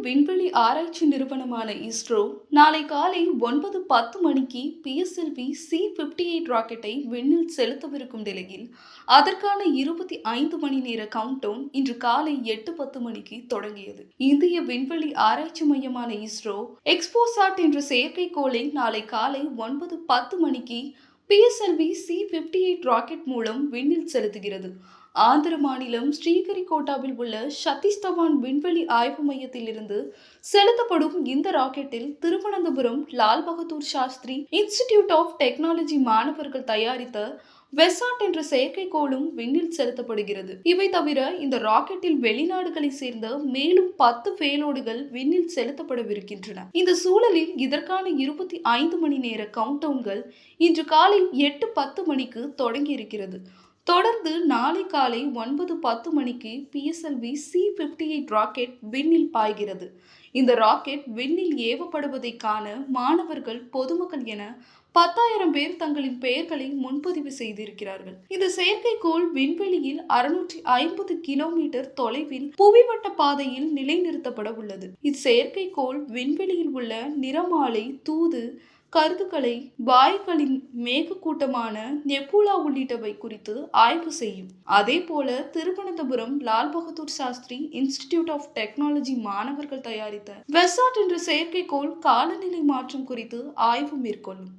விண்வெளி ஆராய்ச்சி நிறுவனமான இஸ்ரோ நாளை காலை ஒன்பது பத்து மணிக்கு பிஎஸ்எல்வி சி பிப்டி எயிட் ராக்கெட்டை விண்ணில் செலுத்தவிருக்கும் நிலையில் அதற்கான இருபத்தி ஐந்து மணி நேர கவுண்டவுன் இன்று காலை எட்டு பத்து மணிக்கு தொடங்கியது. இந்திய விண்வெளி ஆராய்ச்சி மையமான இஸ்ரோ எக்ஸ்போசாட் என்ற செயற்கைக்கோளை நாளை காலை ஒன்பது பத்து மணிக்கு PSLV C fifty eight rocket மூலம் விண்ணில் செலுத்துகிறது. ஆந்திர மாநிலம் ஸ்ரீஹரிகோட்டாவில் உள்ள சதீஷ் தவான் விண்வெளி ஆய்வு மையத்திலிருந்து செலுத்தப்படும் இந்த ராக்கெட்டில் Thiruvananthapuram Lal Bahadur Shastri institute of technology மாணவர்கள் தயாரித்த வெசாட் என்ற செயற்கைக்கோளும் விண்ணில் செலுத்தப்படுகிறது. இவை தவிர இந்த ராக்கெட்டில் வெளிநாடுகளை சேர்ந்த மேலும் பத்து பேலோடுகள் விண்ணில் செலுத்தப்படவிருக்கின்றன. இந்த சூழலில் இதற்கான இருபத்தி ஐந்து மணி நேர கவுண்டவுன்கள் இன்று காலை எட்டு பத்து மணிக்கு தொடங்கி இருக்கிறது தொடர்ந்து நாளை காலை ஒன்பது பத்து மணிக்கு PSLV C fifty eight rocket விண்ணில் பாய்கிறது. இந்த ராக்கெட் விண்ணில் ஏவப்படுவதை காண மாணவர்கள் பொதுமக்கள் என பத்தாயிரம் பேர் தங்களின் பெயர்களை முன்பதிவு செய்திருக்கிறார்கள். இந்த செயற்கைக்கோள் விண்வெளியில் அறுநூற்றி ஐம்பது கிலோமீட்டர் தொலைவில் புவிவட்ட பாதையில் நிலைநிறுத்தப்பட உள்ளது. இச்செயற்கைக்கோள் விண்வெளியில் உள்ள நிறமாலை தூது கருத்துக்களை பாய்களின் மேகக்கூட்டமான நெப்பூலா உள்ளிட்டவை குறித்து ஆய்வு செய்யும். அதே போல Thiruvananthapuram Lal Bahadur Shastri institute of technology மாணவர்கள் தயாரித்த வெசாட் என்ற செயற்கைக்கோள் காலநிலை மாற்றம் குறித்து ஆய்வு மேற்கொள்ளும்.